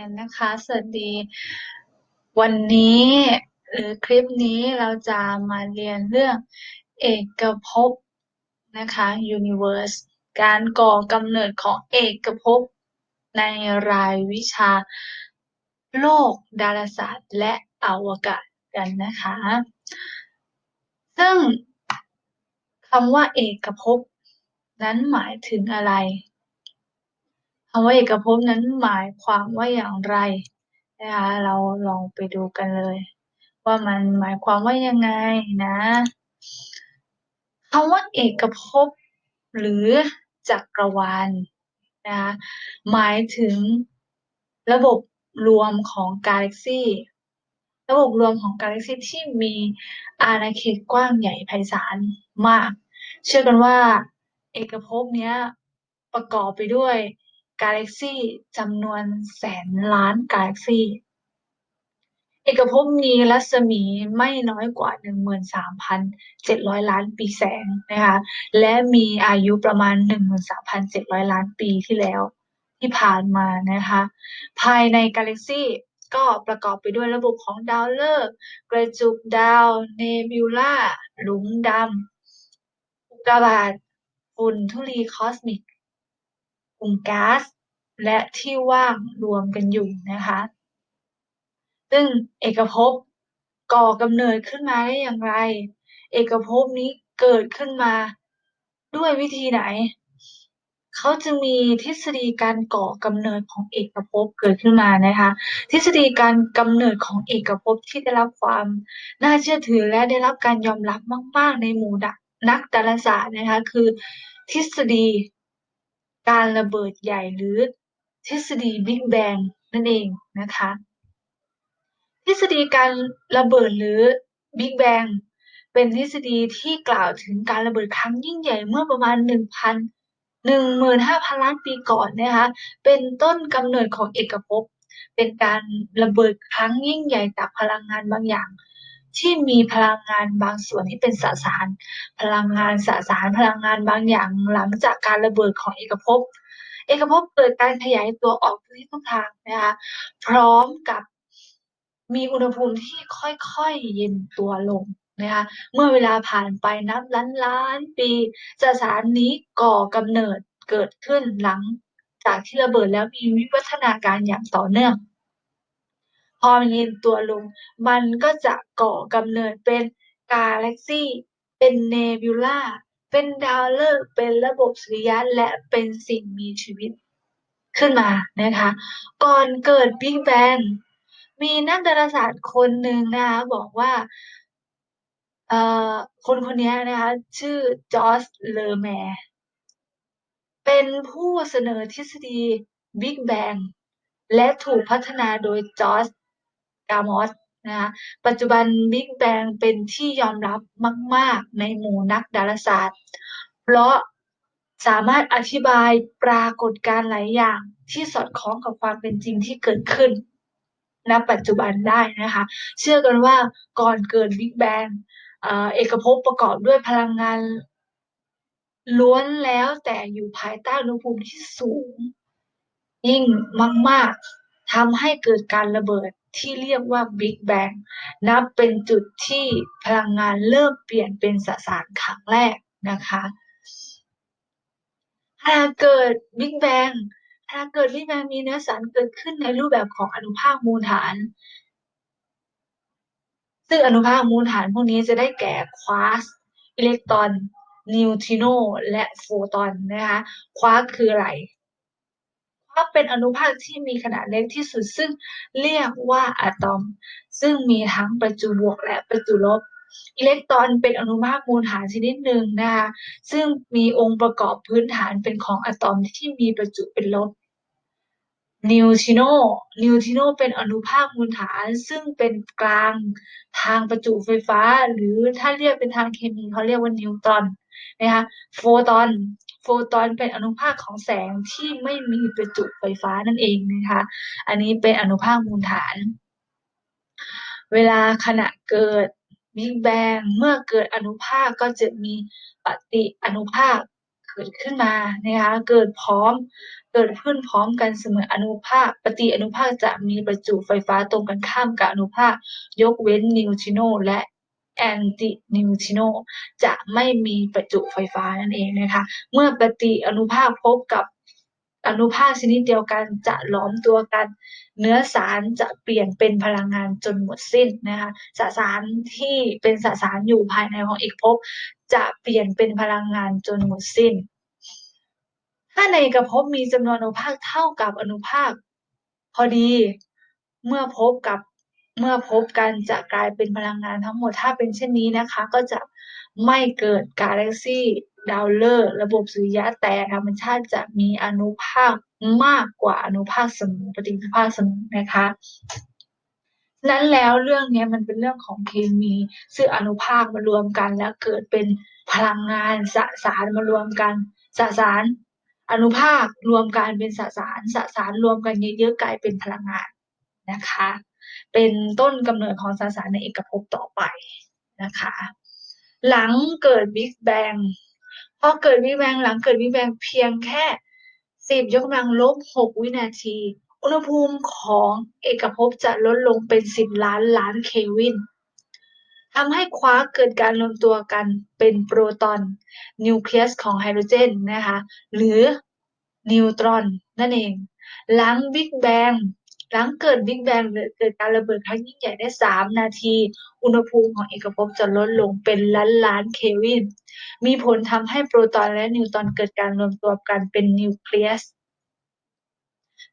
ียนนะคะ สวัสดี วันนี้หรือคลิปนี้เราจะมาเรียนเรื่องเอกภพนะคะ universe การก่อกำเนิดของเอกภพในรายวิชาโลกดาราศาสตร์และอวกาศกันนะคะ ซึ่งคำว่าเอกภพนั้นหมายถึงอะไร คำว่าเอกภพนั้นหมายความว่าอย่างไรนะคะเราลองไปดูกันเลย ว่ามันหมายความว่ายังไงนะคำว่าเอกภพหรือจักรวาลนะคะหมายถึงระบบรวมของกาแล็กซี่ระบบรวมของกาแล็กซี่ที่มีอาณาเขตกว้างใหญ่ไพศาลมาก เชื่อกันว่าเอกภพเนี้ยประกอบไปด้วย กาแล็กซี่จำนวนแสนล้านกาแล็กซี่ เอกภพมีรัศมีไม่น้อยกว่า 13,700 ล้านปีแสงนะคะและมีอายุประมาณ 13,700 ล้านปีที่แล้วที่ผ่านมานะคะ ภายในกาแล็กซี่ก็ประกอบไปด้วยระบบของดาวฤกษ์กระจุกดาวเนบิวลาหลุมดำอุกกาบาตฝุ่นธุลีคอสมิก กลุ่มก๊าซและที่ว่างรวมกันอยู่นะคะ ซึ่งเอกภพก่อกำเนิดขึ้นมาได้อย่างไร เอกภพนี้เกิดขึ้นมาด้วยวิธีไหน เขาจึงมีทฤษฎีการก่อกำเนิดของเอกภพเกิดขึ้นมานะคะ ทฤษฎีการกำเนิดของเอกภพที่ได้รับความน่าเชื่อถือและได้รับการยอมรับมาก ๆ ในหมู่นักดาราศาสตร์นะคะ คือทฤษฎี การระเบิดใหญ่หรือทฤษฎีบิ๊กแบงนั่นเองนะคะ ทฤษฎีการระเบิดหรือบิ๊กแบงเป็นทฤษฎีที่กล่าวถึงการระเบิดครั้งยิ่งใหญ่เมื่อประมาณ 1,000 15,000 ล้านปีก่อนนะคะเป็นต้นกำเนิดของเอกภพเป็นการระเบิดครั้งยิ่งใหญ่จากพลังงานบางอย่าง ที่มีพลังงานบางส่วนที่เป็นสสาร พลังงานสสาร พลังงานบางอย่างหลังจากการระเบิดของเอกภพ เอกภพเกิดการขยายตัวออกทุกทิศทุกทางนะคะพร้อมกับมีอุณหภูมิที่ค่อยๆเย็นตัวลงนะคะเมื่อเวลาผ่านไปนับล้านล้านปีสสารนี้ก่อกำเนิดเกิดขึ้นหลังจากที่ระเบิดแล้วมีวิวัฒนาการอย่างต่อเนื่อง พอมันเย็นตัวลง มันก็จะก่อกำเนิดเป็นกาแล็กซี่ เป็นเนบิวลาเป็นดาวฤกษ์เป็นระบบสุริยะและเป็นสิ่งมีชีวิตขึ้นมานะคะ ก่อนเกิดบิ๊กแบงมีนักดาราศาสตร์คนหนึ่งนะคะบอกว่าเอ่อคนคนนี้นะคะ ชื่อจอร์จเลอแมร์เป็นผู้เสนอทฤษฎีบิ๊กแบงและถูกพัฒนาโดยจอร์จ กามอสนะคะปัจจุบันบิ๊กแบงเป็นที่ยอมรับมาก ๆ ในหมู่นักดาราศาสตร์ เพราะสามารถอธิบายปรากฏการณ์หลายอย่างที่สอดคล้องกับความเป็นจริงที่เกิดขึ้นณปัจจุบันได้นะคะ เชื่อกันว่าก่อนเกิดบิ๊กแบงเอกภพประกอบด้วยพลังงาน ล้วนแล้วแต่อยู่ภายใต้อุณหภูมิที่สูง ยิ่งมาก ๆทำให้เกิดการระเบิด ที่เรียกว่าบิ๊กแบงนับเป็นจุดที่พลังงานเริ่มเปลี่ยนเป็นสสารครั้งแรกนะคะหากเกิดบิ๊กแบงหากเกิดบิ๊กแบงมีเนื้อสารเกิดขึ้นในรูปแบบของอนุภาคมูลฐาน ซึ่งอนุภาคมูลฐานพวกนี้จะได้แก่ควาร์ตอิเล็กตรอนนิวทริโนและโฟตอนนะคะ ควาร์ตคืออะไร ว่าเป็นอนุภาคที่มีขนาดเล็กที่สุด ซึ่งเรียกว่าอะตอม ซึ่งมีทั้งประจุบวกและประจุลบ อิเล็กตรอนเป็นอนุภาคมูลฐานชนิดหนึ่งนะคะซึ่งมีองค์ประกอบพื้นฐานเป็นของอะตอมที่มีประจุเป็นลบนิวทริโนนิวทริโนเป็นอนุภาคมูลฐานซึ่งเป็นกลางทางประจุไฟฟ้า หรือถ้าเรียกเป็นทางเคมีเขาเรียกว่านิวตรอนนะคะโฟตอน โฟตอนเป็นอนุภาคของแสงที่ไม่มีประจุไฟฟ้านั่นเองนะคะ อันนี้เป็นอนุภาคมูลฐาน เวลาขณะเกิดบิ๊กแบงเมื่อเกิดอนุภาคก็จะมีปฏิอนุภาคเกิดขึ้นมานะคะเกิดพร้อมเกิดขึ้นพร้อมกันเสมออนุภาค ปฏิอนุภาคจะมีประจุไฟฟ้าตรงกันข้ามกับอนุภาค ยกเว้นนิวทริโนและ แอนตินิวทิโนจะไม่มีประจุไฟฟ้านั่นเองนะคะ เมื่อปฏิอนุภาคพบกับอนุภาคชนิดเดียวกันจะหลอมตัวกัน เนื้อสารจะเปลี่ยนเป็นพลังงานจนหมดสิ้นนะคะสสารที่เป็นสสารอยู่ภายในของเอกภพจะเปลี่ยนเป็นพลังงานจนหมดสิ้น ถ้าในเอกภพมีจำนวนอนุภาคเท่ากับอนุภาค พอดี เมื่อพบกับ เมื่อพบกันจะกลายเป็นพลังงานทั้งหมด ถ้าเป็นเช่นนี้นะคะ ก็จะไม่เกิดกาแล็กซี่ดาวฤกษ์ระบบสุริยะแต่ธรรมชาติจะมีอนุภาคมากกว่าอนุภาคเสมอปฏิภาคเสมอนะคะนั้นแล้วเรื่องนี้มันเป็นเรื่องของเคมี ซึ่งอนุภาคมารวมกัน แล้วเกิดเป็นพลังงานสสารมารวมกันสสาร อนุภาครวมกันเป็นสสารสสารรวมกันเยอะๆกลายเป็นพลังงานนะคะ เป็นต้นกำเนิดของสสารในเอกภพต่อไปนะคะ หลังเกิดบิ๊กแบงพอเกิดบิ๊กแบงหลังเกิดบิ๊กแบงเพียงแค่สิบยกกำลังลบหกวินาที อุณหภูมิของเอกภพจะลดลงเป็นสิบล้านล้านเควินทำให้คว้าเกิดการรวมตัวกันเป็นโปรตอนนิวเคลียสของไฮโดรเจนนะคะ หรือนิวตรอนนั่นเอง หลังบิ๊กแบง หลังเกิดบิ๊กแบงเกิดการระเบิดครั้งยิ่งใหญ่ได้ 3 นาที อุณหภูมิของเอกภพจะลดลงเป็นล้านล้านเควิน มีผลทำให้โปรตอนและนิวตรอนเกิดการรวมตัวกันเป็นนิวเคลียส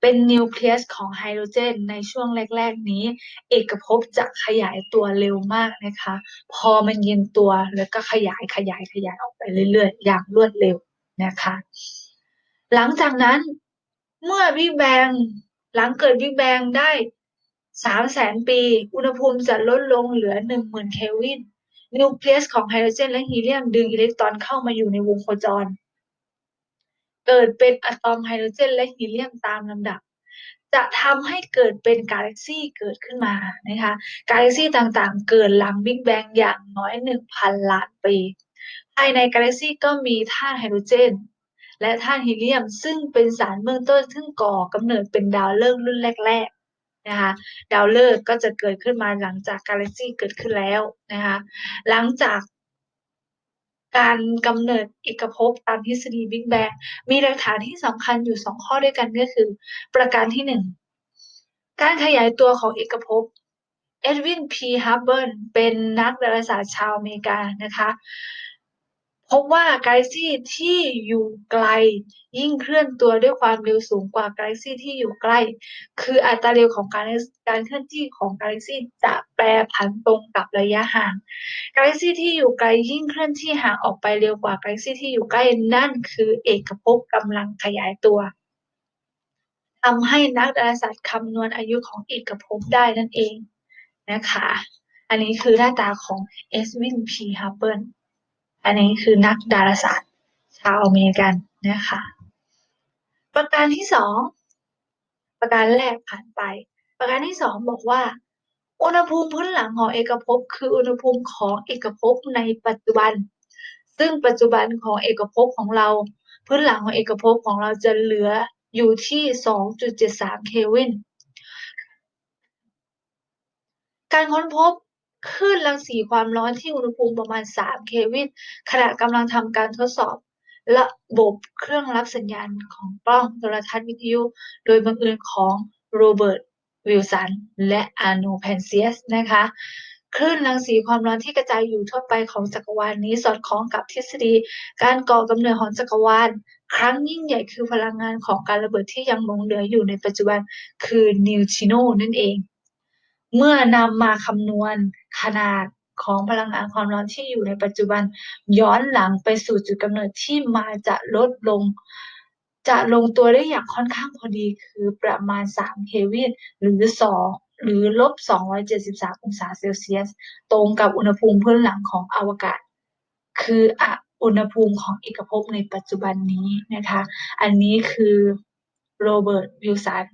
เป็นนิวเคลียสของไฮโดรเจน ในช่วงแรก ๆ นี้ เอกภพจะขยายตัวเร็วมากนะคะ พอมันเย็นตัวแล้วก็ขยายขยายขยายออกไปเรื่อย ๆ อย่างรวดเร็วนะคะ หลังจากนั้นเมื่อบิ๊กแบง หลังเกิดบิ๊กแบงได้สามแสนปี อุณหภูมิจะลดลงเหลือหนึ่งหมื่นเคลวิน นิวเคลียสของไฮโดรเจนและฮีเลียมดึงอิเล็กตรอนเข้ามาอยู่ในวงโคจร เกิดเป็นอะตอมไฮโดรเจนและฮีเลียมตามลำดับ จะทำให้เกิดเป็นกาแล็กซี่เกิดขึ้นมานะคะ กาแล็กซี่ต่างๆ เกิดหลังบิ๊กแบงอย่างน้อยหนึ่งพันล้านปี ภายในกาแล็กซี่ก็มีธาตุไฮโดรเจน และธาตุฮีเลียม ซึ่งเป็นสารเบื้องต้นซึ่งก่อกำเนิดเป็นดาวฤกษ์รุ่นแรกๆนะคะดาวฤกษ์ก็จะเกิดขึ้นมาหลังจากกาแล็กซี่เกิดขึ้นแล้วนะคะหลังจากการกำเนิดเอกภพตามทฤษฎีบิ๊กแบงมีหลักฐานที่สำคัญอยู่สองข้อด้วยกันก็คือ ประการที่หนึ่งการขยายตัวของเอกภพเอ็ดวินพีฮับเบิลเป็นนักดาราศาสตร์ชาวอเมริกานะคะ พบว่ากาแล็กซี่ที่อยู่ไกล ยิ่งเคลื่อนตัวด้วยความเร็วสูงกว่ากาแล็กซี่ที่อยู่ใกล้ คืออัตราเร็วของการการเคลื่อนที่ของกาแล็กซี่จะแปรผันตรงกับระยะห่างกาแล็กซี่ที่อยู่ไกลยิ่งเคลื่อนที่ห่างออกไปเร็วกว่ากาแล็กซี่ที่อยู่ใกล้นั่นคือเอกภพกำลังขยายตัวทำให้นักดาราศาสตร์คำนวณอายุของเอกภพได้นั่นเองนะคะ อันนี้คือหน้าตาของเอสวินพีฮับเบิล อันนี้คือนักดาราศาสตร์ ชาวอเมริกันนะคะ ประการที่สองประการแรกผ่านไป ประการที่สองบอกว่า อุณหภูมิพื้นหลังของเอกภพคืออุณหภูมิของเอกภพในปัจจุบัน ซึ่งปัจจุบันของเอกภพของเรา พื้นหลังของเอกภพของเราจะเหลืออยู่ที่ 2.73 เคลวินการค้นพบ คลื่นรังสีความร้อนที่อุณหภูมิประมาณ 3 เควินขณะกำลังทำการทดสอบระบบเครื่องรับสัญญาณของกล้องโทรทัศน์วิทยุ โดยบังเอิญของโรเบิร์ตวิลสันและอานูแพนเซียสนะคะคลื่นรังสีความร้อนที่กระจายอยู่ทั่วไปของจักรวาลนนี้สอดคล้องกับทฤษฎี การก่อกำเนิดของจักรวาล ครั้งยิ่งใหญ่คือพลังงานของการระเบิดที่ยังหลงเหลืออยู่ในปัจจุบันคือนิวทริโนนั่นเอง เมื่อนำมาคำนวณขนาดของพลังงานความร้อนที่อยู่ในปัจจุบัน ย้อนหลังไปสู่จุดกำเนิดที่มาจะลดลง จะลงตัวได้อย่างค่อนข้างพอดีคือประมาณ 3 เควินหรือ 2 หรือลบ 273 องศาเซลเซียส ตรงกับอุณหภูมิพื้นหลังของอวกาศ คืออุณหภูมิของเอกภพในปัจจุบันนี้นะคะ อันนี้คือโรเบิร์ตวิลสัน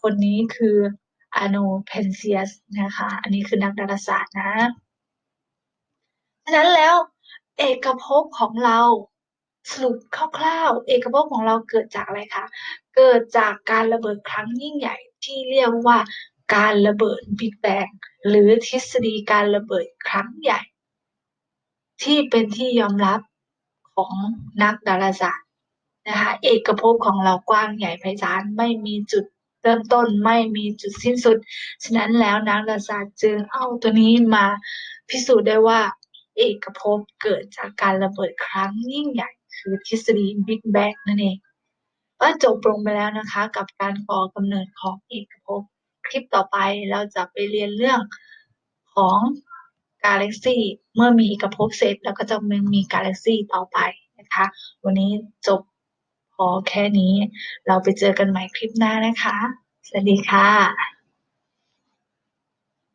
คนนี้คือ อาโนเพนเซียสนะคะ อันนี้คือนักดาราศาสตร์นะฉะนั้นแล้วเอกภพของเราสรุปคร่าวๆ เอกภพของเราเกิดจากอะไรคะ เกิดจากการระเบิดครั้งยิ่งใหญ่ที่เรียกว่าการระเบิดบิ๊กแบงหรือทฤษฎีการระเบิดครั้งใหญ่ ที่เป็นที่ยอมรับของนักดาราศาสตร์นะคะเอกภพของเรากว้างใหญ่ไพศาลไม่มีจุด เริ่มต้นไม่มีจุดสิ้นสุด ฉะนั้นแล้วนักดาราศาสตร์จึงเอาตัวนี้มาพิสูจน์ได้ว่า เอกภพเกิดจากการระเบิดครั้งยิ่งใหญ่คือทฤษฎีบิ๊กแบงนั่นเองก็จบลงไปแล้วนะคะกับการก่อกำเนิดของเอกภพคลิปต่อไปเราจะไปเรียนเรื่องของกาแล็กซี่เมื่อมีเอกภพเสร็จ แล้วก็จะมีกาแล็กซี่ต่อไปนะคะ วันนี้จบ อแค่นี้ เราไปเจอกันใหม่คลิปหน้านะคะ สวัสดีค่ะ